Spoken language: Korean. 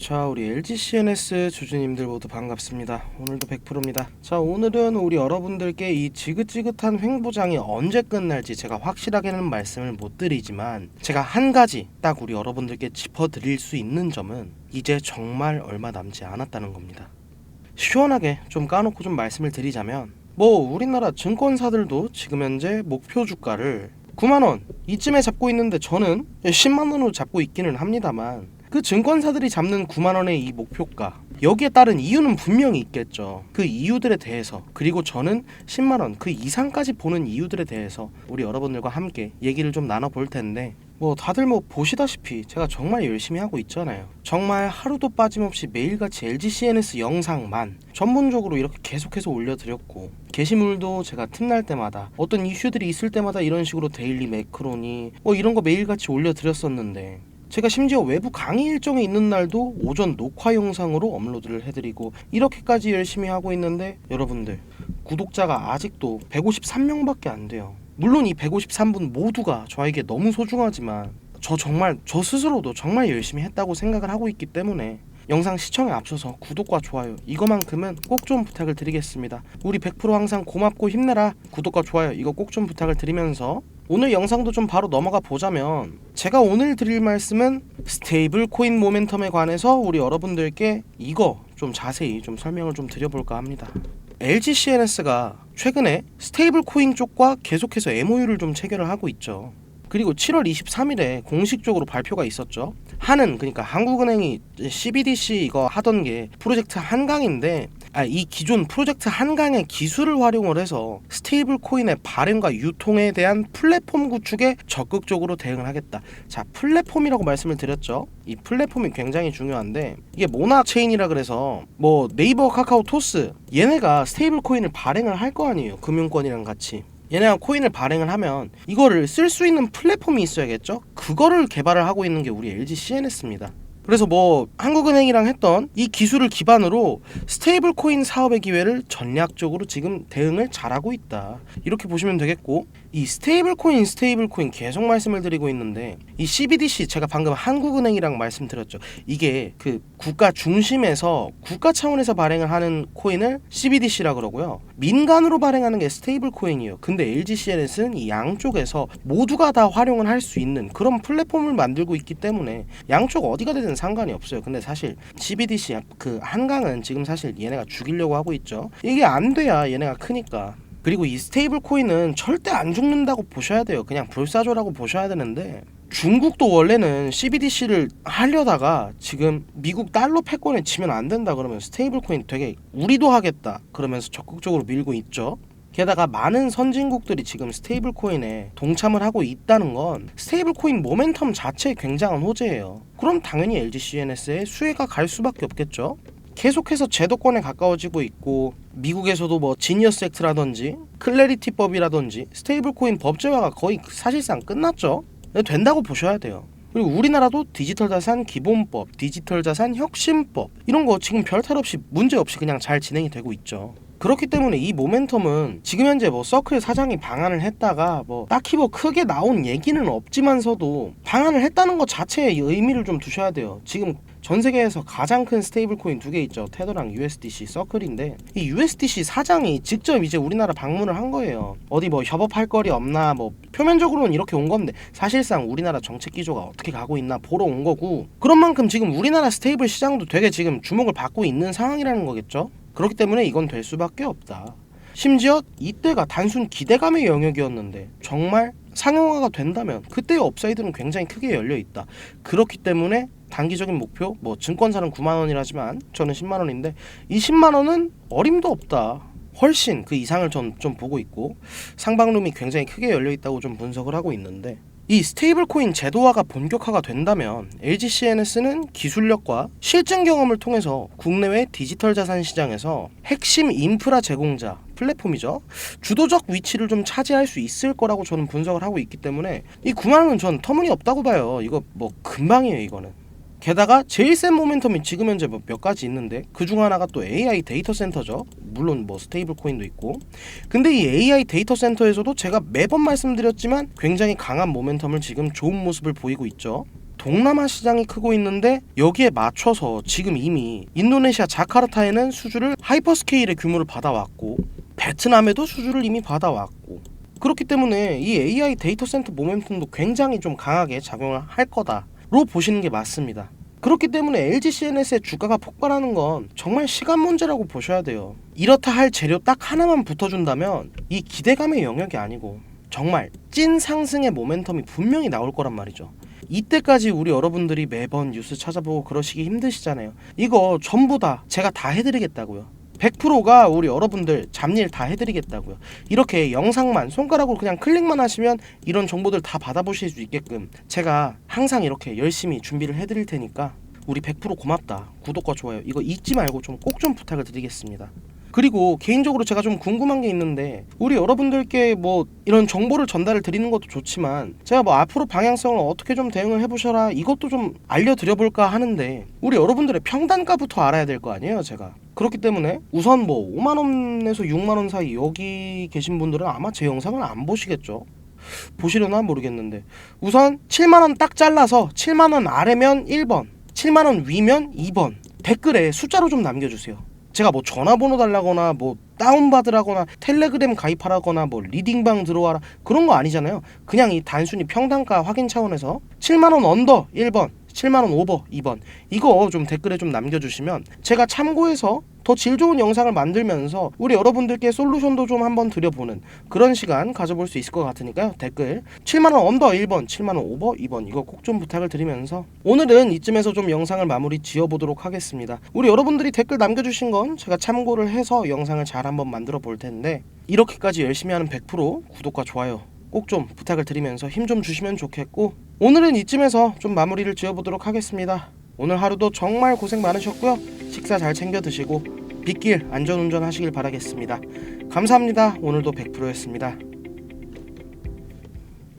자, 우리 LG CNS 주주님들 모두 반갑습니다. 오늘도 100%입니다. 자, 오늘은 우리 여러분들께 이 지긋지긋한 횡보장이 언제 끝날지 제가 확실하게는 말씀을 못 드리지만 제가 한 가지 딱 우리 여러분들께 짚어드릴 수 있는 점은 이제 정말 얼마 남지 않았다는 겁니다. 시원하게 좀 까놓고 좀 말씀을 드리자면 뭐 우리나라 증권사들도 지금 현재 목표 주가를 9만 원 이쯤에 잡고 있는데 저는 10만 원으로 잡고 있기는 합니다만 그 증권사들이 잡는 9만 원의 이 목표가 여기에 따른 이유는 분명히 있겠죠. 그 이유들에 대해서 그리고 저는 10만 원 그 이상까지 보는 이유들에 대해서 우리 여러분들과 함께 얘기를 좀 나눠 볼 텐데 뭐 다들 뭐 보시다시피 제가 정말 열심히 하고 있잖아요. 정말 하루도 빠짐없이 매일같이 LG CNS 영상만 전문적으로 이렇게 계속해서 올려드렸고 게시물도 제가 틈날 때마다 어떤 이슈들이 있을 때마다 이런 식으로 데일리 매크로니 뭐 이런 거 매일같이 올려드렸었는데 제가 심지어 외부 강의 일정이 있는 날도 오전 녹화 영상으로 업로드를 해드리고 이렇게까지 열심히 하고 있는데 여러분들 구독자가 아직도 153명밖에 안 돼요. 물론 이 153분 모두가 저에게 너무 소중하지만 저 정말 저 스스로도 정말 열심히 했다고 생각을 하고 있기 때문에 영상 시청에 앞서서 구독과 좋아요 이거만큼은 꼭 좀 부탁을 드리겠습니다. 우리 100% 항상 고맙고 힘내라 구독과 좋아요 이거 꼭 좀 부탁을 드리면서 오늘 영상도 좀 바로 넘어가 보자면 제가 오늘 드릴 말씀은 스테이블 코인 모멘텀에 관해서 우리 여러분들께 이거 좀 자세히 좀 설명을 좀 드려볼까 합니다. LG CNS가 최근에 스테이블 코인 쪽과 계속해서 MOU를 좀 체결을 하고 있죠. 그리고 7월 23일에 공식적으로 발표가 있었죠. 한은 그러니까 한국은행이 CBDC 이거 하던 게 프로젝트 한강인데 아, 이 기존 프로젝트 한강의 기술을 활용을 해서 스테이블 코인의 발행과 유통에 대한 플랫폼 구축에 적극적으로 대응을 하겠다. 자, 플랫폼이라고 말씀을 드렸죠. 이 플랫폼이 굉장히 중요한데 이게 모나 체인이라 그래서 뭐 네이버, 카카오, 토스 얘네가 스테이블 코인을 발행을 할 거 아니에요. 금융권이랑 같이. 얘네가 코인을 발행을 하면 이거를 쓸 수 있는 플랫폼이 있어야겠죠? 그거를 개발을 하고 있는 게 우리 LG CNS입니다. 그래서 뭐 한국은행이랑 했던 이 기술을 기반으로 스테이블 코인 사업의 기회를 전략적으로 지금 대응을 잘하고 있다. 이렇게 보시면 되겠고 이 스테이블 코인 스테이블 코인 계속 말씀을 드리고 있는데 이 CBDC 제가 방금 한국은행이랑 말씀드렸죠. 이게 그 국가 중심에서 국가 차원에서 발행을 하는 코인을 CBDC라 그러고요. 민간으로 발행하는 게 스테이블 코인이에요. 근데 LG CNS는 이 양쪽에서 모두가 다 활용을 할 수 있는 그런 플랫폼을 만들고 있기 때문에 양쪽 어디가 되든 상관이 없어요. 근데 사실 CBDC 그 한강은 지금 사실 얘네가 죽이려고 하고 있죠. 이게 안 돼야 얘네가 크니까. 그리고 이 스테이블 코인은 절대 안 죽는다고 보셔야 돼요. 그냥 불사조라고 보셔야 되는데 중국도 원래는 CBDC를 하려다가 지금 미국 달러 패권에 지면 안 된다 그러면 스테이블 코인 되게 우리도 하겠다 그러면서 적극적으로 밀고 있죠. 게다가 많은 선진국들이 지금 스테이블 코인에 동참을 하고 있다는 건 스테이블 코인 모멘텀 자체에 굉장한 호재예요. 그럼 당연히 LG CNS에 수혜가 갈 수밖에 없겠죠. 계속해서 제도권에 가까워지고 있고 미국에서도 뭐 지니어스 액트라든지 클래리티법이라든지 스테이블 코인 법제화가 거의 사실상 끝났죠. 된다고 보셔야 돼요. 그리고 우리나라도 디지털 자산 기본법, 디지털 자산 혁신법 이런 거 지금 별 탈 없이 문제 없이 그냥 잘 진행이 되고 있죠. 그렇기 때문에 이 모멘텀은 지금 현재 뭐 서클 사장이 방한을 했다가 뭐 딱히 뭐 크게 나온 얘기는 없지만서도 방한을 했다는 것 자체에 의미를 좀 두셔야 돼요. 지금 전 세계에서 가장 큰 스테이블 코인 두 개 있죠. 테더랑 USDC 서클인데 이 USDC 사장이 직접 이제 우리나라 방문을 한 거예요. 어디 뭐 협업할 거리 없나 뭐 표면적으로는 이렇게 온 건데 사실상 우리나라 정책 기조가 어떻게 가고 있나 보러 온 거고 그런 만큼 지금 우리나라 스테이블 시장도 되게 지금 주목을 받고 있는 상황이라는 거겠죠. 그렇기 때문에 이건 될 수밖에 없다. 심지어 이때가 단순 기대감의 영역이었는데 정말 상용화가 된다면 그때의 업사이드는 굉장히 크게 열려 있다. 그렇기 때문에 단기적인 목표 뭐 증권사는 9만 원이라지만 저는 10만 원인데 이 10만 원은 어림도 없다. 훨씬 그 이상을 전 좀 보고 있고 상방룸이 굉장히 크게 열려 있다고 좀 분석을 하고 있는데 이 스테이블 코인 제도화가 본격화가 된다면 LG CNS는 기술력과 실증 경험을 통해서 국내외 디지털 자산 시장에서 핵심 인프라 제공자 플랫폼이죠. 주도적 위치를 좀 차지할 수 있을 거라고 저는 분석을 하고 있기 때문에 이 9만 원은 전 터무니없다고 봐요. 이거 뭐 금방이에요, 이거는. 게다가 제일 센 모멘텀이 지금 현재 뭐몇 가지 있는데 그 중 하나가 또 AI 데이터 센터죠. 물론 뭐 스테이블 코인도 있고. 근데 이 AI 데이터 센터에서도 제가 매번 말씀드렸지만 굉장히 강한 모멘텀을 지금 좋은 모습을 보이고 있죠. 동남아 시장이 크고 있는데 여기에 맞춰서 지금 이미 인도네시아 자카르타에는 수주를 하이퍼스케일의 규모를 받아왔고 베트남에도 수주를 이미 받아왔고 그렇기 때문에 이 AI 데이터 센터 모멘텀도 굉장히 좀 강하게 작용을 할 거다 로 보시는 게 맞습니다. 그렇기 때문에 LG CNS의 주가가 폭발하는 건 정말 시간 문제라고 보셔야 돼요. 이렇다 할 재료 딱 하나만 붙어준다면 이 기대감의 영역이 아니고 정말 찐 상승의 모멘텀이 분명히 나올 거란 말이죠. 이때까지 우리 여러분들이 매번 뉴스 찾아보고 그러시기 힘드시잖아요. 이거 전부 다 제가 다 해드리겠다고요. 100%가 우리 여러분들 잡일 다 해드리겠다고요. 이렇게 영상만 손가락으로 그냥 클릭만 하시면 이런 정보들 다 받아보실 수 있게끔 제가 항상 이렇게 열심히 준비를 해드릴 테니까 우리 100% 고맙다. 구독과 좋아요 이거 잊지 말고 좀꼭좀 부탁을 드리겠습니다. 그리고 개인적으로 제가 좀 궁금한 게 있는데 우리 여러분들께 뭐 이런 정보를 전달을 드리는 것도 좋지만 제가 뭐 앞으로 방향성을 어떻게 좀 대응을 해보셔라 이것도 좀 알려드려볼까 하는데 우리 여러분들의 평단가부터 알아야 될 거 아니에요 제가 그렇기 때문에 우선 뭐 5만 원에서 6만 원 사이 여기 계신 분들은 아마 제 영상을 안 보시겠죠. 보시려나 모르겠는데. 우선 7만 원 딱 잘라서 7만 원 아래면 1번 7만 원 위면 2번 댓글에 숫자로 좀 남겨주세요. 제가 뭐 전화번호 달라거나 뭐 다운받으라거나 텔레그램 가입하라거나 뭐 리딩방 들어와라 그런 거 아니잖아요. 그냥 이 단순히 평단가 확인 차원에서 7만 원 언더 1번, 7만 원 오버 2번 이거 좀 댓글에 좀 남겨주시면 제가 참고해서 더 질 좋은 영상을 만들면서 우리 여러분들께 솔루션도 좀 한번 드려보는 그런 시간 가져볼 수 있을 것 같으니까요. 댓글 7만 원 언더 1번, 7만 원 오버 2번 이거 꼭 좀 부탁을 드리면서 오늘은 이쯤에서 좀 영상을 마무리 지어보도록 하겠습니다. 우리 여러분들이 댓글 남겨주신 건 제가 참고를 해서 영상을 잘 한번 만들어 볼 텐데 이렇게까지 열심히 하는 100% 구독과 좋아요 꼭 좀 부탁을 드리면서 힘 좀 주시면 좋겠고 오늘은 이쯤에서 좀 마무리를 지어보도록 하겠습니다. 오늘 하루도 정말 고생 많으셨고요. 식사 잘 챙겨 드시고 빗길 안전운전 하시길 바라겠습니다. 감사합니다. 오늘도 100%였습니다.